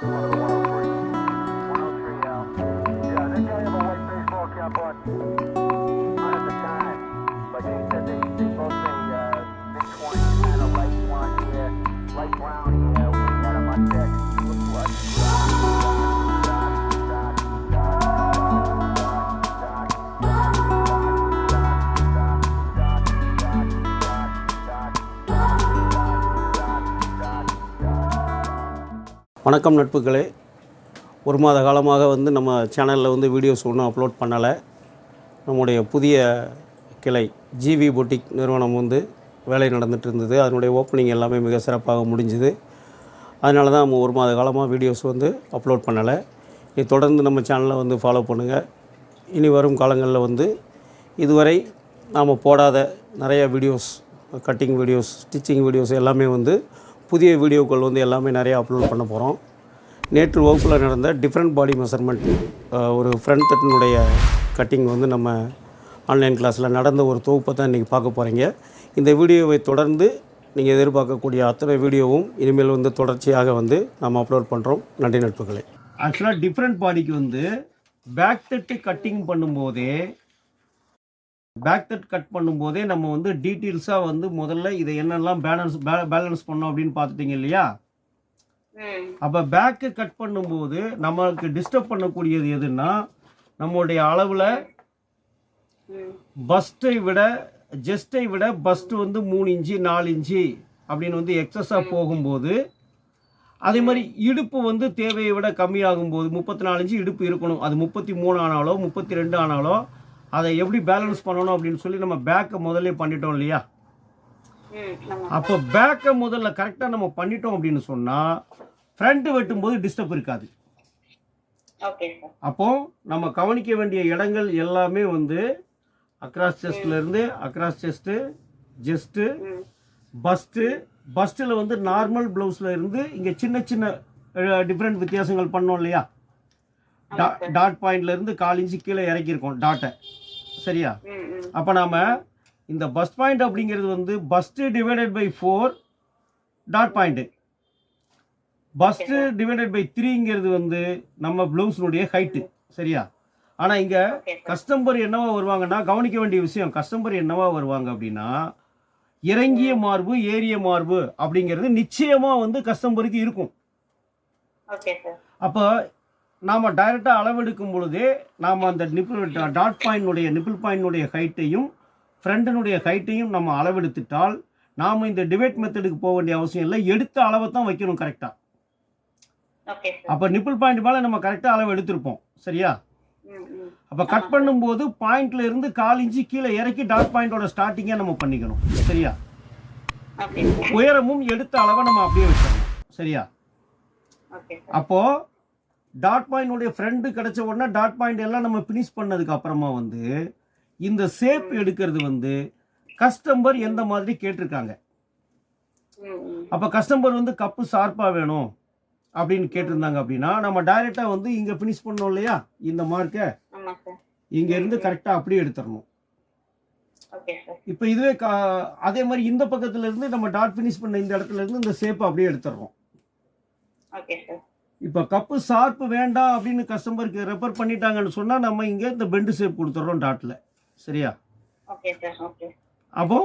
103, 103 now. Yeah, they guy of a white baseball cap on. வணக்கம் நட்புகளே. ஒரு மாத காலமாக வந்து நம்ம சேனலில் வந்து வீடியோஸ் ஒன்றும் அப்லோட் பண்ணலை. நம்முடைய புதிய கிளை ஜிவி பொட்டிக் நிறுவனம் வந்து வேலை நடந்துட்டு இருந்தது. அதனுடைய ஓப்பனிங் எல்லாமே மிக சிறப்பாக முடிஞ்சுது. அதனால தான் நம்ம ஒரு மாத காலமாக வீடியோஸ் வந்து அப்லோட் பண்ணலை. இதை தொடர்ந்து நம்ம சேனலை வந்து ஃபாலோ பண்ணுங்கள் இனி வரும் காலங்களில் வந்து இதுவரை நாம் போடாத நிறைய videos cutting videos stitching videos எல்லாமே வந்து புதிய வீடியோக்கள் வந்து எல்லாமே நிறைய அப்லோட் பண்ண போகிறோம் நேற்று வகுப்பில் நடந்த டிஃப்ரெண்ட் பாடி மெஷர்மெண்ட் ஒரு ஃப்ரண்ட் தட்டினுடைய கட்டிங் வந்து நம்ம ஆன்லைன் கிளாஸில் நடந்த ஒரு தொகுப்பை தான் இன்றைக்கி பார்க்க போகிறீங்க இந்த வீடியோவை தொடர்ந்து நீங்கள் எதிர்பார்க்கக்கூடிய அத்தனை வீடியோவும் இனிமேல் வந்து தொடர்ச்சியாக வந்து நம்ம அப்லோட் பண்ணுறோம் நன்றி நட்புகளை. ஆக்சுவலாக டிஃப்ரெண்ட் பாடிக்கு வந்து பேக் தட்டு கட்டிங் பண்ணும்போதே பேக் தட் கட் பண்ணும்போதே நம்ம வந்து டீட்டெயில்ஸாக வந்து முதல்ல இதை என்னெல்லாம் பேலன்ஸ் பேலன்ஸ் பண்ணோம் அப்படின்னு பார்த்துட்டீங்க இல்லையா? அப்போ பேக்கு கட் பண்ணும்போது நம்மளுக்கு டிஸ்டர்ப் பண்ணக்கூடியது எதுன்னா நம்மளுடைய அளவில் பஸ்ட்டை விட ஜெஸ்ட்டை விட பஸ்ட் வந்து மூணு இன்ச்சு நாலு இன்ச்சு அப்படின்னு வந்து எக்ஸஸாக போகும்போது அதே மாதிரி இடுப்பு வந்து தேவையை விட கம்மியாகும்போது முப்பத்தி நாலு இன்ச்சு இடுப்பு இருக்கணும். அது முப்பத்தி மூணு ஆனாலோ முப்பத்தி ரெண்டு ஆனாலோ அதை எப்படி பேலன்ஸ் பண்ணணும் அப்படின்னு சொல்லி நம்ம பேக்கை முதல்ல பண்ணிட்டோம் இல்லையா? அப்போ பேக்கை முதல்ல கரெக்டாக நம்ம பண்ணிட்டோம் அப்படின்னு சொன்னால் ஃப்ரண்ட் வெட்டும்போது டிஸ்டர்ப் இருக்காது. அப்போ நம்ம கவனிக்க வேண்டிய இடங்கள் எல்லாமே வந்து அக்ராஸ் செஸ்ட்ல இருந்து அக்ராஸ் செஸ்ட்டு ஜெஸ்ட்டு பஸ்ட்டு பஸ்ட்டில் வந்து நார்மல் ப்ளவுஸில் இருந்து இங்கே சின்ன சின்ன டிஃப்ரெண்ட் வித்தியாசங்கள் பண்ணோம் இல்லையா? டா டாட் பாயிண்ட்ல இருந்து கால் இன்ச்சு கீழே இறக்கியிருக்கோம் டாட்டை சரியா? அப்போ நாம் இந்த பஸ் பாயிண்ட் அப்படிங்கிறது வந்து bust divided by four dot point bust divided by த்ரீங்கிறது வந்து நம்ம ப்ளவுஸினுடைய ஹைட்டு சரியா? ஆனால் இங்கே கஸ்டமர் என்னவா வருவாங்கன்னா கவனிக்க வேண்டிய விஷயம் கஸ்டமர் என்னவா வருவாங்க அப்படின்னா இறங்கிய மார்பு ஏறிய மார்பு அப்படிங்கிறது நிச்சயமாக வந்து கஸ்டமருக்கு இருக்கும். அப்போ நாம் டைரெக்டாக அளவெடுக்கும் பொழுதே நாம் அந்த நிப்பிள் டாட் பாயிண்டுடைய நிப்பிள் பாயிண்டுடைய ஹைட்டையும் ஃப்ரண்டினுடைய ஹைட்டையும் நம்ம அளவெடுத்துட்டால் நாம் இந்த டிவைட் மெத்தடுக்கு போக வேண்டிய அவசியம் இல்லை. எடுத்த அளவை தான் வைக்கணும் கரெக்டாக அப்போ நிப்பிள் பாயிண்ட் மேலே நம்ம கரெக்டாக அளவு எடுத்திருப்போம். சரியா? அப்போ கட் பண்ணும்போது பாயிண்ட்ல இருந்து கால் இன்ச்சு கீழே இறக்கி டாட் பாயிண்டோட ஸ்டார்டிங்கை நம்ம பண்ணிக்கணும். சரியா? உயரமும் எடுத்த அளவை நம்ம அப்படியே வச்சிடணும். சரியா? அப்போ டாட் பாயிண்டுடைய ஃப்ரெண்டு கிடைச்ச உடனே டாட் பாயிண்ட் எல்லாம் நம்ம ஃபினிஷ் பண்ணதுக்கு அப்புறமா வந்து இந்த ஷேப் எடுக்கிறது வந்து கஸ்டமர் எந்த மாதிரி கேட்டிருக்காங்க? அப்போ கஸ்டமர் வந்து கப்பு ஷார்ப்பாக வேணும் அப்படின்னு கேட்டிருந்தாங்க அப்படின்னா நம்ம டைரெக்டாக வந்து இங்கே ஃபினிஷ் பண்ணோம் இல்லையா? இந்த மார்க்கை ஆமாம் சார் இங்கே இருந்து கரெக்டாக அப்படியே எடுத்துடணும். இப்போ இதுவே கா அதே மாதிரி இந்த பக்கத்துல இருந்து நம்ம டாட் ஃபினிஷ் பண்ண இந்த இடத்துல இருந்து இந்த ஷேப் அப்படியே எடுத்துடுறோம் இப்போ கப்பு ஷார்ப்பு வேண்டாம் அப்படின்னு கஸ்டமருக்கு ரெஃபர் பண்ணிட்டாங்கன்னு சொன்னால் நம்ம இங்கே இந்த பெண்டு ஷேப் கொடுத்துட்றோம் டாட்டில் சரியா? அப்போ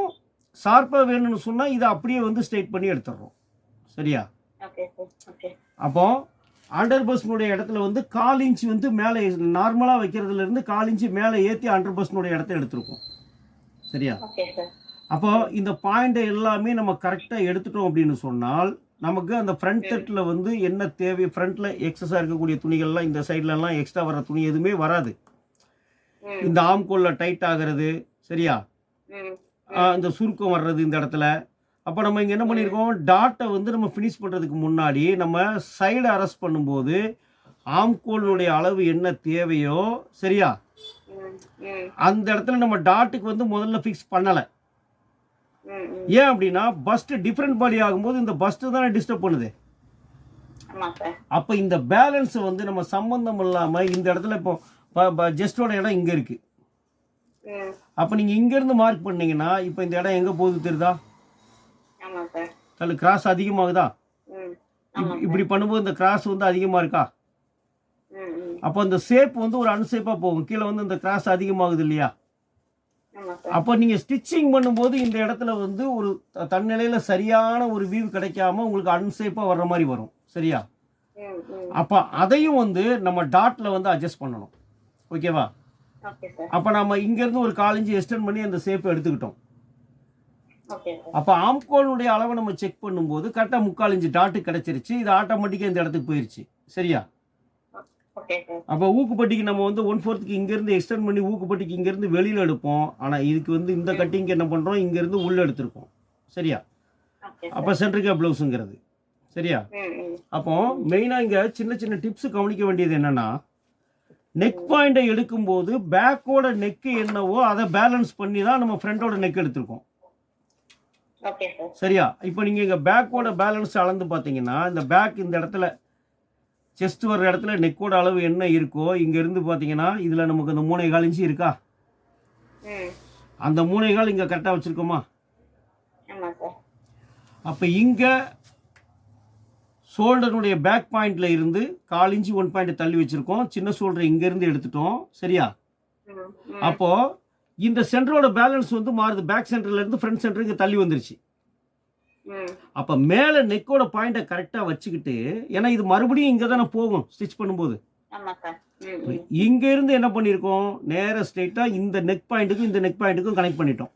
ஷார்ப்பாக வேணும்னு சொன்னால் இதை அப்படியே வந்து ஸ்ட்ரைட் பண்ணி எடுத்துடுறோம் சரியா? அப்போ அண்டர் பஸ்னுடைய இடத்துல வந்து கால் இன்ச் வந்து மேலே நார்மலாக வைக்கிறதுல இருந்து கால் இன்ச்சு மேலே ஏற்றி அண்டர் பஸ்னுடைய இடத்த எடுத்திருக்கோம். சரியா? அப்போ இந்த பாயிண்டை எல்லாமே நம்ம கரெக்டாக எடுத்துட்டோம் அப்படின்னு சொன்னால் நமக்கு அந்த ஃப்ரண்ட் தட்டில் வந்து என்ன தேவை? ஃப்ரண்ட்டில் எக்ஸஸாக இருக்கக்கூடிய துணிகள்லாம் இந்த சைட்லலாம் எக்ஸ்ட்ரா வர துணி எதுவுமே வராது. இந்த ஆம்கோலில் டைட் ஆகிறது சரியா? இந்த சுருக்கம் வர்றது இந்த இடத்துல. அப்போ நம்ம இங்கே என்ன பண்ணியிருக்கோம் டாட்டை வந்து நம்ம ஃபினிஷ் பண்ணுறதுக்கு முன்னாடி நம்ம சைடு அரெஸ்ட் பண்ணும்போது ஆம்கோலினுடைய அளவு என்ன தேவையோ சரியா? அந்த இடத்துல நம்ம டாட்டுக்கு வந்து முதல்ல ஃபிக்ஸ் பண்ணலை. ஏன் அப்படின்னா பஸ்ட் டிஃப்ரெண்ட் பாடி ஆகும்போது இந்த பஸ்ட் தானே டிஸ்டர்ப் பண்ணுது. அப்போ இந்த பேலன்ஸ் வந்து நம்ம சம்பந்தம் இல்லாமல் இந்த இடத்துல இப்போ ஜஸ்டோட இடம் இங்கே இருக்கு. அப்போ நீங்கள் இங்கேருந்து மார்க் பண்ணீங்கன்னா இப்போ இந்த இடம் எங்கே போகுது தெரியுதா? அதில் கிராஸ் அதிகமாகுதா? இப்படி பண்ணும்போது இந்த கிராஸ் வந்து அதிகமாக இருக்கா? அப்போ இந்த ஷேப் வந்து ஒரு அன்ஷேப்பாக போகும். கீழே வந்து இந்த கிராஸ் அதிகமாகுது இல்லையா? அப்போ நீங்கள் ஸ்டிச்சிங் பண்ணும்போது இந்த இடத்துல வந்து ஒரு தன்னிலையில் சரியான ஒரு வியூ கிடைக்காம உங்களுக்கு அன்ஷேப்பாக வர்ற மாதிரி வரும். சரியா? அப்போ அதையும் வந்து நம்ம டாட்டில் வந்து அட்ஜஸ்ட் பண்ணணும். ஓகேவா அப்போ நம்ம இங்கேருந்து ஒரு காலஞ்சி எக்ஸ்டெண்ட் பண்ணி அந்த ஷேப்பை எடுத்துக்கிட்டோம். அப்போ ஆம்கோலுடைய அளவை நம்ம செக் பண்ணும்போது கரெக்டாக முக்கால் இன்ச்சு டாட்டு கிடச்சிருச்சு. இது ஆட்டோமேட்டிக்காக இந்த இடத்துக்கு போயிருச்சு. சரியா? அப்போ ஊக்குப்பட்டிக்கு நம்ம வந்து ஒன் ஃபோர்த்துக்கு இங்கேருந்து எக்ஸ்டெண்ட் பண்ணி ஊக்குப்பட்டிக்கு இங்கேருந்து வெளியில் எடுப்போம். ஆனால் இதுக்கு வந்து இந்த கட்டிங்க்கு என்ன பண்ணுறோம் இங்கேருந்து உள்ளே எடுத்திருக்கோம். சரியா? அப்போ சென்ட்ரிகா ப்ளவுஸுங்கிறது சரியா? அப்போ மெயினாக இங்கே சின்ன சின்ன டிப்ஸ் கவனிக்க வேண்டியது என்னன்னா நெக் பாயிண்டை எடுக்கும்போது பேக்கோட நெக்கு என்னவோ அதை பேலன்ஸ் பண்ணி தான் நம்ம ஃப்ரண்டோட நெக் எடுத்திருக்கோம். சரியா? இப்போ நீங்கள் இங்கே பேக்கோட பேலன்ஸ் அளந்து பார்த்தீங்கன்னா இந்த பேக் இந்த இடத்துல செஸ்ட் வர்ற இடத்துல நெக்கோட அளவு என்ன இருக்கோ இங்கேருந்து பார்த்தீங்கன்னா இதில் நமக்கு அந்த மூணை கால் இன்ச்சு இருக்கா? அந்த மூணை கால் இங்கே கரெக்டாக வச்சுருக்கோமா? அப்போ இங்கே ஷோல்டருடைய பேக் பாயிண்ட்ல இருந்து கால் இன்ச்சு ஒன் பாயிண்ட் தள்ளி வச்சுருக்கோம். சின்ன ஷோல்டர் இங்கேருந்து எடுத்துட்டோம். சரியா? ம் ம். அப்போ இந்த சென்டரோட பேலன்ஸ் வந்து மாறுது. பேக் சென்டர்ல இருந்து ஃப்ரண்ட் சென்டருக்கு தள்ளி வந்துருச்சு. அப்போ மேலே நெக்கோட பாயிண்ட்டை கரெக்டாக வச்சுக்கிட்டு ஏன்னா இது மறுபடியும் இங்கே தானே போகும் ஸ்டிச் பண்ணும்போது. இங்க இருந்து என்ன பண்ணியிருக்கோம் நேராக ஸ்ட்ரெயிட்டாக இந்த நெக் பாயிண்ட்டுக்கும் இந்த நெக் பாயிண்ட்டுக்கும் கனெக்ட் பண்ணிட்டோம்.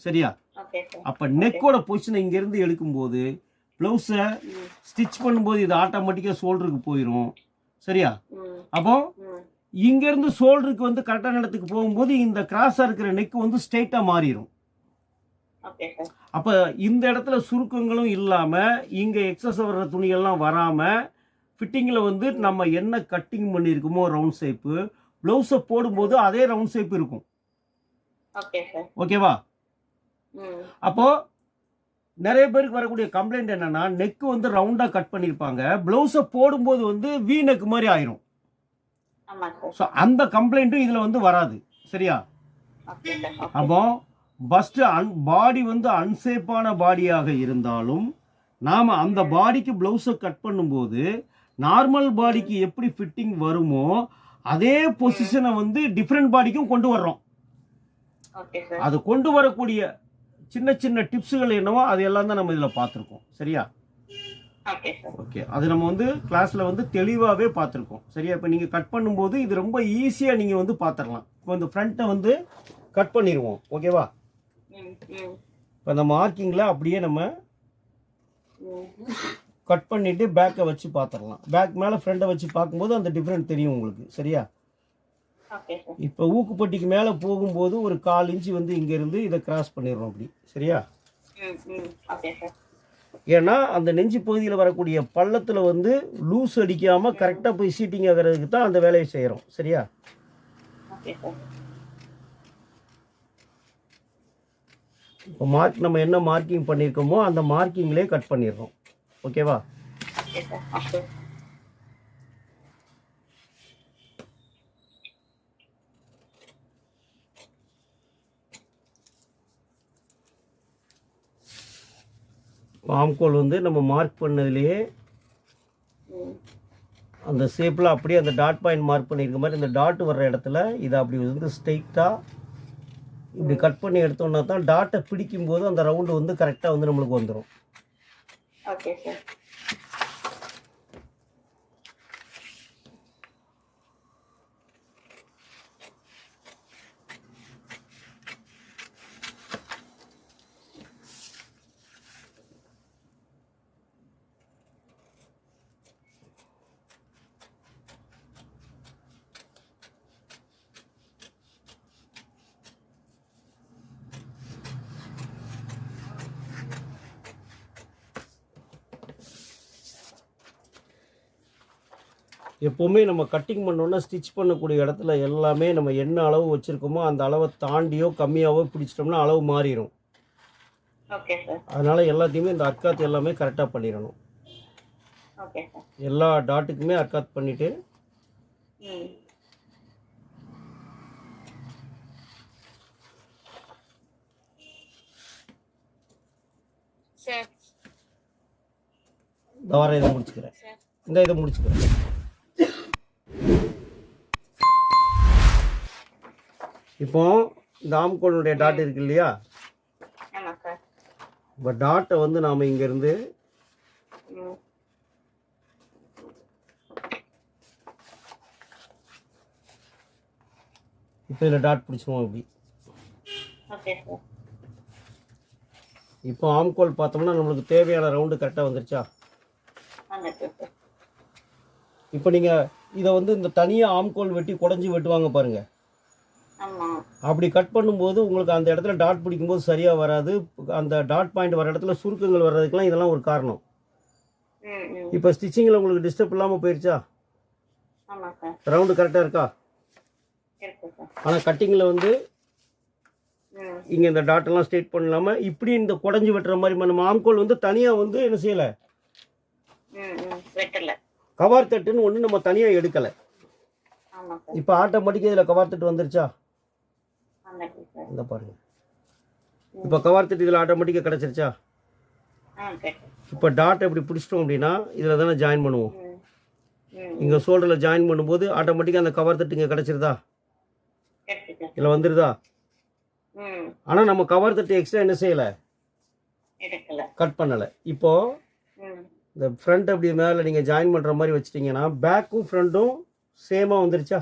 சரியா? அப்போ நெக்கோட பொசிஷனை இங்கேருந்து எடுக்கும்போது ப்ளவுஸை ம். ஸ்டிச் பண்ணும்போது இது ஆட்டோமேட்டிக்காக ஷோல்டருக்கு போயிடும் சரியா? அப்போ இங்கேருந்து ஷோல்டருக்கு வந்து கரெக்டான இடத்துக்கு போகும்போது இந்த கிராஸாக இருக்கிற நெக் வந்து ஸ்ட்ரெயிட்டாக மாறிடும் அப்போ இந்த இடத்துல சுருக்கங்களும் இல்லாமல் இங்கே எக்ஸஸ் வர்ற துணியெல்லாம் வராமல் ஃபிட்டிங்கில் வந்து நம்ம என்ன கட்டிங் பண்ணியிருக்கோமோ ரவுண்ட் ஷேப்பு ப்ளவுஸை போடும்போது அதே ரவுண்ட் ஷேப் இருக்கும். ஓகேவா அப்போது நிறைய பேருக்கு வரக்கூடிய கம்ப்ளைண்ட் என்னன்னா நெக் வந்து ரவுண்டாக கட் பண்ணியிருப்பாங்க. ப்ளவுஸை போடும்போது வந்து வி நெக் மாதிரி ஆயிரும். ஸோ அந்த கம்ப்ளைண்ட்டும் இதில் வந்து வராது. சரியா? அப்போ ஃபஸ்ட்டு அன் பாடி வந்து அன்சேப்பான பாடியாக இருந்தாலும் நாம் அந்த பாடிக்கு ப்ளவுஸை கட் பண்ணும்போது நார்மல் பாடிக்கு எப்படி ஃபிட்டிங் வருமோ அதே பொசிஷனை வந்து டிஃப்ரெண்ட் பாடிக்கும் கொண்டு வர்றோம். அது கொண்டு வரக்கூடிய சின்ன சின்ன டிப்ஸுகள் என்னவோ அது எல்லாம் தான் நம்ம இதில் பார்த்துருக்கோம். சரியா? ஓகே அது நம்ம வந்து கிளாஸில் வந்து தெளிவாகவே பார்த்துருக்கோம். சரியா? இப்போ நீங்கள் கட் பண்ணும்போது இது ரொம்ப ஈஸியாக நீங்கள் வந்து பார்த்துடலாம் இப்போ இந்த ஃப்ரண்ட்டை வந்து கட் பண்ணிடுவோம் ஓகேவா இப்போ அந்த மார்க்கிங்கில் அப்படியே நம்ம கட் பண்ணிவிட்டு பேக்கை வச்சு பார்த்துடலாம் பேக் மேலே ஃப்ரண்ட்டை வச்சு பார்க்கும்போது அந்த டிஃப்ரெண்ட் தெரியும் உங்களுக்கு. சரியா? இப்போ ஊக்குப்பட்டிக்கு மேலே போகும்போது ஒரு கால் இன்ச்சு வந்து இங்கேருந்து இதை கிராஸ் பண்ணிடுறோம் அப்படி. சரியா? ஏன்னா அந்த நெஞ்சு பகுதியில் வரக்கூடிய பள்ளத்தில் வந்து லூஸ் அடிக்காமல் கரெக்டாக போய் சீட்டிங் ஆகிறதுக்கு தான் அந்த வேலையை செய்கிறோம் சரியா ஓகே சார் இப்போ மார்க் நம்ம என்ன மார்க்கிங் பண்ணியிருக்கோமோ அந்த மார்க்கிங்லேயே கட் பண்ணிடுறோம். ஓகேவா? பாம்கோல் வந்து நம்ம மார்க் பண்ணதுலேயே அந்த ஷேப்பில் அப்படியே அந்த டாட் பாயிண்ட் மார்க் பண்ணியிருக்க மாதிரி இந்த டாட் வர்ற இடத்துல இதை அப்படி வந்து ஸ்ட்ரைட்டாக இப்படி கட் பண்ணி எடுத்தோம்னா தான் டாட்டை பிடிக்கும்போது அந்த ரவுண்டு வந்து கரெக்டாக வந்து நம்மளுக்கு வந்துடும் ஓகே சார் எப்போவுமே நம்ம கட்டிங் பண்ணோன்னா ஸ்டிச் பண்ணக்கூடிய இடத்துல எல்லாமே நம்ம என்ன அளவு வச்சுருக்கோமோ அந்த அளவை தாண்டியோ கம்மியாவோ பிடிச்சிட்டோம்னா அளவு மாறிடும் அதனால் எல்லாத்தையுமே இந்த அர்க்காத் எல்லாமே கரெக்டாக பண்ணிடணும். எல்லா டாட்டுக்குமே அர்க்காத் பண்ணிவிட்டு இந்த வர இதை முடிச்சுக்கிறேன். இந்த இதை முடிச்சுக்கிறேன். இப்போ இந்த ஆம்கோலுடைய டாட் இருக்கு இல்லையா? இப்போ டாட்டை வந்து நாம் இங்கேருந்து இப்போ இதில் டாட் பிடிச்சிருவோம் இப்படி. இப்போ ஆம்கோல் பார்த்தோம்னா நம்மளுக்கு தேவையான ரவுண்டு கரெக்டாக வந்துருச்சா? இப்போ நீங்கள் இதை வந்து இந்த தனியாக ஆம்கோல் வெட்டி குடஞ்சி வெட்டுவாங்க பாருங்கள் அப்படி கட் பண்ணும்போது உங்களுக்கு அந்த இடத்துல டாட் பிடிக்கும்போது சரியாக வராது. அந்த டாட் பாயிண்ட் வர இடத்துல சுருக்கங்கள் வர்றதுக்கெல்லாம் இதெல்லாம் ஒரு காரணம். இப்போ ஸ்டிச்சிங்கில் உங்களுக்கு டிஸ்டர்ப் இல்லாமல் போயிருச்சா? ரவுண்டு கரெக்டாக இருக்கா? ஆனால் கட்டிங்கில் வந்து இங்கே இந்த டாட் எல்லாம் ஸ்ட்ரெயிட் பண்ணலாமல் இப்படி இந்த குடஞ்சி வெட்டுற மாதிரி நம்ம ஆம்கோல் வந்து தனியாக வந்து என்ன செய்யலை? கவார் தட்டுன்னு ஒன்று நம்ம தனியாக எடுக்கலை. இப்போ ஆட்டோமேட்டிக்காக இதில் கவார் தட்டு வந்துருச்சா? இந்த பாருங்க. இப்போ கவார் தட்டு இதில் ஆட்டோமேட்டிக்காக கிடச்சிருச்சா? இப்போ டாட் இப்படி பிடிச்சிட்டோம் அப்படின்னா இதில் தானே ஜாயின் பண்ணுவோம். இங்கே ஷோல்டரில் ஜாயின் பண்ணும்போது ஆட்டோமேட்டிக்காக அந்த கவர் தட்டு இங்கே கிடச்சிருதா? இதில் வந்துருதா? ஆனால் நம்ம கவர் தட்டு எக்ஸ்ட்ரா என்ன செய்யலை? கட் பண்ணலை. இப்போது இந்த ஃப்ரண்ட் அப்படி மேலே நீங்கள் ஜாயின் பண்ணுற மாதிரி வச்சிட்டிங்கன்னா பேக்கும் ஃப்ரண்ட்டும் சேமாக வந்துருச்சா?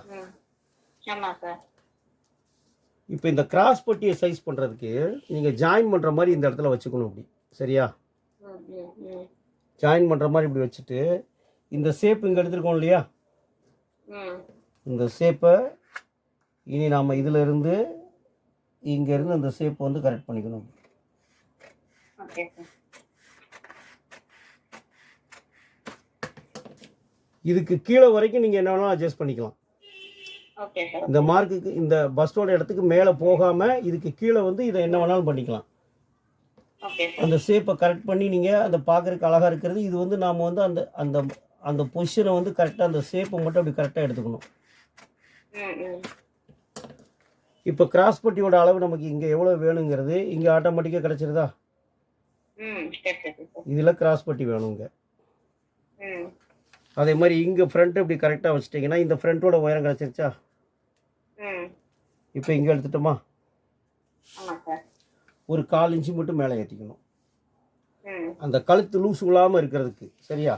இப்போ இந்த கிராஸ் பட்டியை சைஸ் பண்ணுறதுக்கு நீங்கள் ஜாயின் பண்ணுற மாதிரி இந்த இடத்துல வச்சுக்கணும் இப்படி சரியா? ஜாயின் பண்ணுற மாதிரி இப்படி வச்சுட்டு இந்த ஷேப் இங்கே எடுத்துருக்கோம் இல்லையா? இந்த ஷேப்பை இனி நாம் இதில் இருந்து இங்கேருந்து இந்த ஷேப்பை வந்து கரெக்ட் பண்ணிக்கணும். இதுக்கு கீழே வரைக்கும் நீங்கள் என்ன வேணாலும் அட்ஜஸ்ட் பண்ணிக்கலாம். இந்த மார்க்குக்கு இந்த பஸ்ஸோட இடத்துக்கு மேலே போகாமல் இதுக்கு கீழே வந்து இதை என்ன வேணாலும் பண்ணிக்கலாம். அந்த ஷேப்பை கரெக்ட் பண்ணி நீங்கள் அந்த பார்க்குறதுக்கு அழகாக இருக்கிறது. இது வந்து நாம் வந்து அந்த அந்த அந்த பொசிஷனை வந்து கரெக்டாக அந்த ஷேப்பை மட்டும் அப்படி கரெக்டாக எடுத்துக்கணும். இப்போ கிராஸ் பட்டியோட அளவு நமக்கு இங்கே எவ்வளோ வேணுங்கிறது இங்கே ஆட்டோமேட்டிக்காக கிடச்சிருதா? இதில் கிராஸ் பட்டி வேணுங்க அதே மாதிரி இங்கே ஃப்ரண்ட் இப்படி கரெக்டாக வச்சிட்டிங்கன்னா இந்த ஃப்ரண்ட்டோட உயரம் கிடச்சிருச்சா? இப்போ இங்கே எடுத்துட்டோமா? ஒரு கால் இன்ச்சு மட்டும் மேலே ஏற்றிக்கணும் அந்த கழுத்து லூஸ் விழாமல் இருக்கிறதுக்கு சரியா?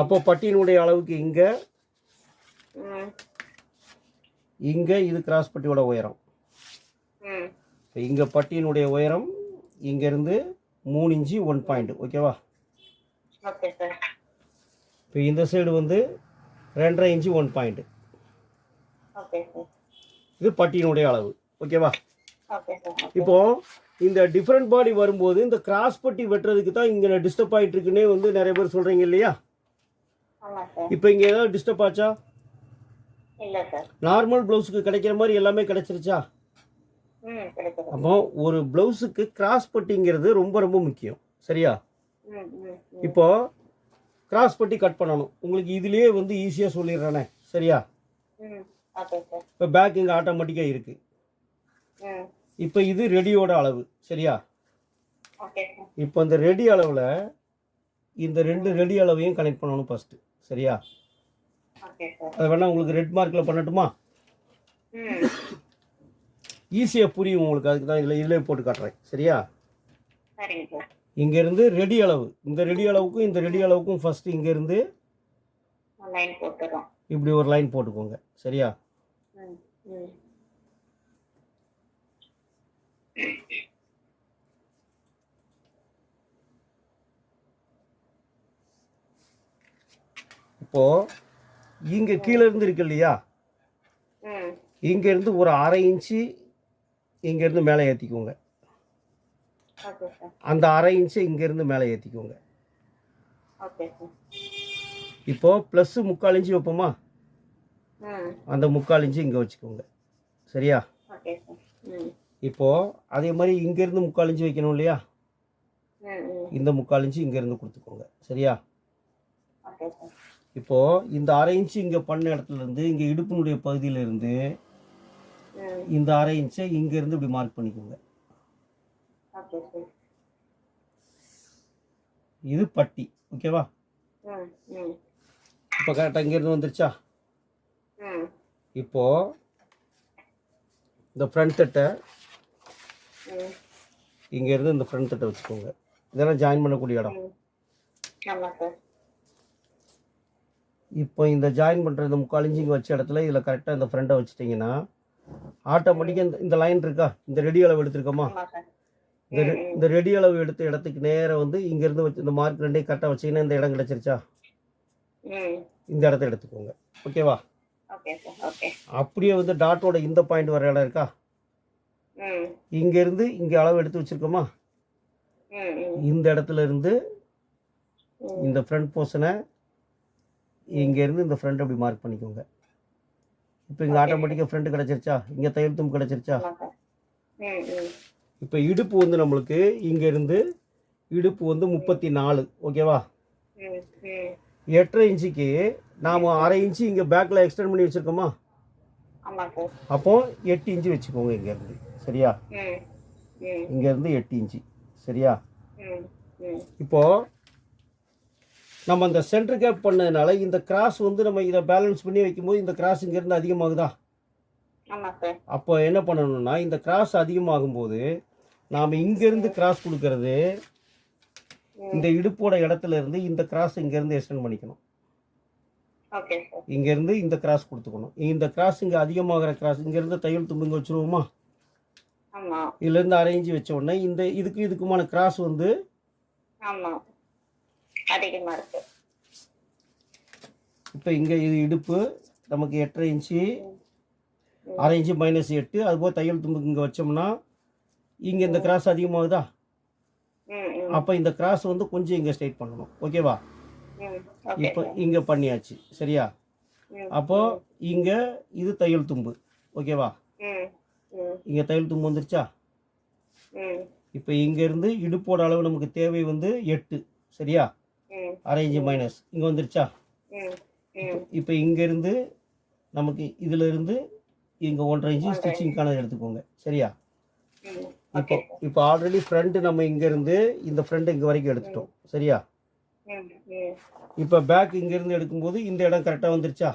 அப்போ பட்டியினுடைய அளவுக்கு இங்கே இங்கே இது கிராஸ் பட்டியோட உயரம். இப்போ இங்கே பட்டியினுடைய உயரம் இங்கேருந்து மூணு இன்ச்சு ஒன் பாயிண்ட் ஓகேவா இப்போ இந்த சைடு வந்து ரெண்டரை inch one point okay sir இது பட்டியினுடைய அளவு. ஓகேவா இப்போ இந்த டிஃப்ரெண்ட் பாடி வரும்போது இந்த கிராஸ் பட்டி வெட்டுறதுக்கு தான் இங்கே டிஸ்டர்ப் ஆகிட்டு இருக்குன்னே வந்து நிறைய பேர் சொல்கிறீங்க இல்லையா? இப்போ இங்கே ஏதாவது டிஸ்டர்ப் ஆச்சா? நார்மல் ப்ளவுஸுக்கு கிடைக்கிற மாதிரி எல்லாமே கிடைச்சிருச்சா? அப்போ ஒரு ப்ளவுஸுக்கு கிராஸ் பட்டிங்கிறது ரொம்ப ரொம்ப முக்கியம். சரியா? இப்போ கிராஸ் பட்டி கட் பண்ணணும். உங்களுக்கு இதுலேயே வந்து ஈஸியாக சொல்லிடுறேனே. சரியா? இப்போ பேக் இங்கே ஆட்டோமேட்டிக்காக இருக்குது இப்போ இது ரெடியோட அளவு சரியா? இப்போ இந்த ரெடி அளவில் இந்த ரெண்டு ரெடி அளவையும் கனெக்ட் பண்ணணும் ஃபஸ்ட்டு சரியா? அதை வேணால் உங்களுக்கு ரெட் மார்க்கில் பண்ணட்டுமா? ஈஸியாக புரியும் உங்களுக்கு அதுக்கு தான் இதில் இதிலே போட்டு காட்டுறேன் சரியா? இங்கேருந்து ரெடி அளவு இந்த ரெடி அளவுக்கும் இந்த ரெடி அளவுக்கும் ஃபஸ்ட்டு இங்கேருந்து இப்படி ஒரு லைன் போட்டுக்கோங்க சரியா? இப்போது இங்கே கீழே இருந்து இருக்கு இல்லையா? ம் இங்கேருந்து ஒரு அரை இன்ச்சு இங்கேருந்து மேலே ஏற்றிக்கோங்க ஓகே சார் அந்த அரை இன்ச்சு இங்கேருந்து மேலே ஏற்றிக்கோங்க ஓகே சார் இப்போது ப்ளஸ்ஸு முக்கால் இன்ச்சு வைப்போமா? அந்த முக்கால் இன்ச்சு இங்கே வச்சுக்கோங்க. சரியா? இப்போது அதே மாதிரி இங்கேருந்து முக்கால் இன்ச்சு வைக்கணும் இல்லையா? இந்த முக்கால் இன்ச்சு இங்கேருந்து கொடுத்துக்கோங்க. சரியா? இப்போது இந்த அரை இன்ச்சு இங்கே பண்ண இடத்துல இருந்து இங்கே இடுப்பினுடைய பகுதியிலிருந்து இந்த அரை இன்ச்சை இங்கேருந்து இப்படி மார்க் பண்ணிக்கோங்க. இது பட்டி. ஓகேவா? இப்போ கரெக்டாக இங்கேருந்து வந்துருச்சா? இப்போ இந்த ஃப்ரண்ட் தட்டை இங்கேருந்து இந்த ஃப்ரண்ட் தட்டை வச்சுக்கோங்க. இதெல்லாம் ஜாயின் பண்ணக்கூடிய இடம். இப்போ இந்த ஜாயின் பண்ணுற இந்த முக்கால் இன்ச்சிங்க வச்ச இடத்துல இதில் கரெக்டாக இந்த ஃப்ரண்ட்டை வச்சுட்டிங்கன்னா ஆட்டோமேட்டிக்காக இந்த இந்த லைன் இருக்கா? இந்த ரெடி அளவு எடுத்திருக்கோமா? இந்த இந்த ரெடி அளவு எடுத்த இடத்துக்கு நேராக வந்து இங்கேருந்து வச்சு இந்த மார்க் ரெண்டையும் கரெக்டாக வச்சிங்கன்னா இந்த இடம் கிடச்சிருச்சா? இந்த இடத்த எடுத்துக்கோங்க. ஓகேவா அப்படியே வந்து டாட்டோட இந்த பாயிண்ட் வர இடம் இருக்கா இங்கேருந்து இங்கே அளவு எடுத்து வச்சுருக்கோமா? இந்த இடத்துல இருந்து இந்த ஃப்ரண்ட் போர்ஷனை இங்கேருந்து இந்த ஃப்ரண்ட் அப்படி மார்க் பண்ணிக்கோங்க. இப்போ இங்கே ஆட்டோமேட்டிக்காக ஃப்ரண்ட் கிடச்சிருச்சா? இங்கே தையல் தும்பு கிடச்சிருச்சா? இப்போ இடுப்பு வந்து நம்மளுக்கு இங்கேருந்து இடுப்பு வந்து முப்பத்தி நாலு. ஓகேவா எட்டரை இன்ச்சுக்கு நாம் அரை இன்ச்சு இங்கே பேக்கில் எக்ஸ்டெண்ட் பண்ணி வச்சுருக்கோமா? அப்போ எட்டு இன்ச்சு வச்சுக்கோங்க இங்கேருந்து சரியா? இங்கேருந்து எட்டு இன்ச்சு சரியா? இப்போது நம்ம அந்த சென்டர் கேப் பண்ணதுனால இந்த கிராஸ் வந்து நம்ம இதை பேலன்ஸ் பண்ணி வைக்கும்போது இந்த கிராஸ் இங்கேருந்து அதிகமாகுதா? அப்போ என்ன பண்ணணும்னா இந்த கிராஸ் அதிகமாகும்போது நாம் இங்கேருந்து கிராஸ் கொடுக்கறது இந்த இடுப்போட இடத்துல இருந்து இந்த கிராஸ் இங்கேருந்து எக்ஸ்டெண்ட் பண்ணிக்கணும். இங்கேருந்து இந்த கிராஸ் கொடுத்துக்கணும். இந்த கிராஸ் இங்கே அதிகமாகிற கிராஸ் இங்கேருந்து தையல் தும்பு இங்கே வச்சுருவோமா இதுலேருந்து அரேஞ்சு வச்ச உடனே இந்த இதுக்கு இதுக்குமான கிராஸ் வந்து இப்போ இங்கே இது இடுப்பு நமக்கு எட்டரை இன்ச்சு அரை இன்ச்சு மைனஸ் எட்டு அதுபோல் தையல் தும்புக்கு இங்கே வச்சோம்னா இங்கே இந்த கிராஸ் அதிகமாகுதா? அப்போ இந்த கிராஸ் வந்து கொஞ்சம் இங்கே ஸ்ட்ரைட் பண்ணணும். ஓகேவா இப்போ இங்கே பண்ணியாச்சு. சரியா? அப்போ இங்கே இது தையல் தும்பு. ஓகேவா இங்கே தையல் தும்பு வந்துருச்சா? இப்போ இங்கேருந்து இடுப்போட அளவு நமக்கு தேவை வந்து எட்டு. சரியா? ம். அரை இன்ச்சு மைனஸ் இங்கே வந்துருச்சா? இப்போ இங்கேருந்து நமக்கு இதில் இருந்து இங்கே ஒன்றரை இன்ச்சு ஸ்டிச்சிங்க்கான எடுத்துக்கோங்க. சரியா? இப்போ இப்போ ஆல்ரெடி ஃப்ரண்ட் நம்ம இங்கேருந்து இந்த ஃப்ரண்ட் இங்கே வரைக்கும் எடுத்துட்டோம். சரியா? இப்போ பேக் இங்கேருந்து எடுக்கும்போது இந்த இடம் கரெக்டாக வந்துருச்சா?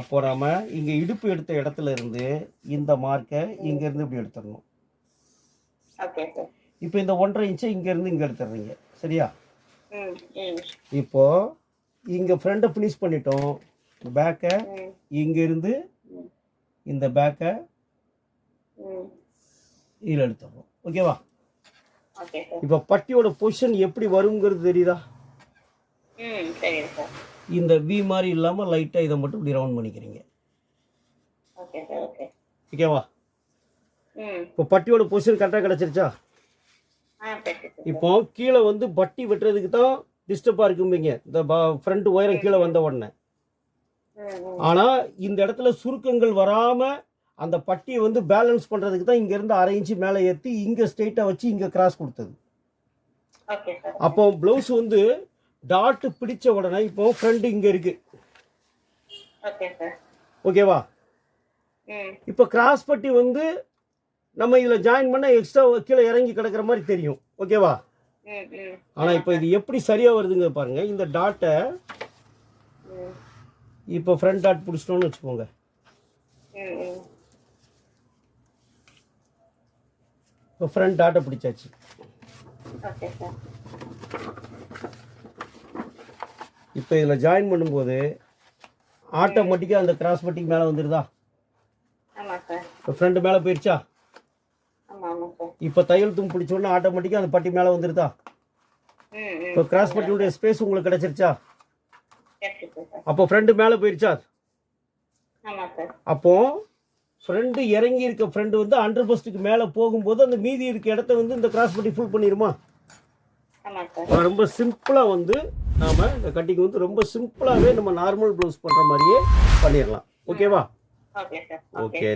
அப்போ நாம இங்கே இடுப்பு எடுத்த இடத்துல இருந்து இந்த மார்க்கை இங்கேருந்து இப்படி எடுத்துடணும். இப்போ இந்த ஒன்றரை இன்ச்சை இங்கேருந்து இங்கே எடுத்துடுறீங்க. சரியா? இப்போ இங்கே ஃப்ரண்ட்டை ஃபினிஷ் பண்ணிட்டோம். பேக்கை இங்கேருந்து இந்த பேக்கை இதில் எடுத்துடுறோம் ஓகேவா? இப்போ பட்டியோட பொசிஷன் எப்படி வருங்கிறது தெரியுதா? இந்த வி மாதிரி இல்லாமல் லைட்டாக இதை மட்டும் இப்படி ரவுண்ட் பண்ணிக்கிறீங்க. ஓகேவா? இப்போ பட்டியோட பொசிஷன் கரெக்டாக கிடச்சிருச்சா? இப்போ கீழே வந்து பட்டி வெட்டுறதுக்கு தான் டிஸ்டர்பாக இருக்கும்பீங்க. இந்த ஃப்ரண்ட் உயரம் கீழே வந்த உடனே. ஆனால் இந்த இடத்துல சுருக்கங்கள் வராமல் அந்த பட்டியை வந்து பேலன்ஸ் பண்ணுறதுக்கு தான் இங்கேருந்து அரை இன்ச்சு மேலே ஏற்றி இங்கே ஸ்ட்ரெயிட்டாக வச்சு இங்கே கிராஸ் கொடுத்தது. அப்போ ப்ளவுஸ் வந்து டாட்டு பிடிச்ச உடனே இப்போ ஃப்ரண்ட் இங்கே சார் ஓகேவா இப்போ கிராஸ் பட்டி வந்து நம்ம இதில் ஜாயின் பண்ண எக்ஸ்ட்ரா கீழே இறங்கி கிடக்கிற மாதிரி தெரியும். ஓகேவா ஆனால் இப்போ இது எப்படி சரியாக வருதுங்க பாருங்க. இந்த டாட்டை இப்போ ஃப்ரண்ட் டாட் பிடிச்சிட்டோன்னு வச்சுக்கோங்க. இப்போ ஃப்ரண்ட் டாட்டை பிடிச்சாச்சு. இப்போ இதில் ஜாயின் பண்ணும்போது ஆட்டோமேட்டிக்காக அந்த கிராஸ் பட்டிக்கு மேலே வந்துடுதா இப்போ ஃப்ரண்ட் மேலே போயிடுச்சா? இப்போ தையல் தும் பிடிச்ச உடனே ஆட்டோமேட்டிக்காக அந்த பட்டி மேலே வந்துடுதா இப்போ கிராஸ் பட்டியுடைய ஸ்பேஸ் உங்களுக்கு கிடச்சிருச்சா? அப்போ ஃப்ரண்ட் மேலே போயிடுச்சா? அப்போ ஃப்ரெண்டு இறங்கி இருக்க ஃப்ரெண்டு வந்து ஹண்ட்ரட் பர்சன்ட்டுக்கு மேலே போகும்போது அந்த மீதி இருக்க இடத்த வந்து இந்த கிராஸ் பட்டி ஃபுல் பண்ணிடுமா ரொம்ப சிம்பிளாக வந்து நாம் இந்த கட்டிங் வந்து ரொம்ப சிம்பிளாகவே நம்ம நார்மல் ப்ளவுஸ் பண்ணுற மாதிரியே பண்ணிடலாம் ஓகேவா ஓகே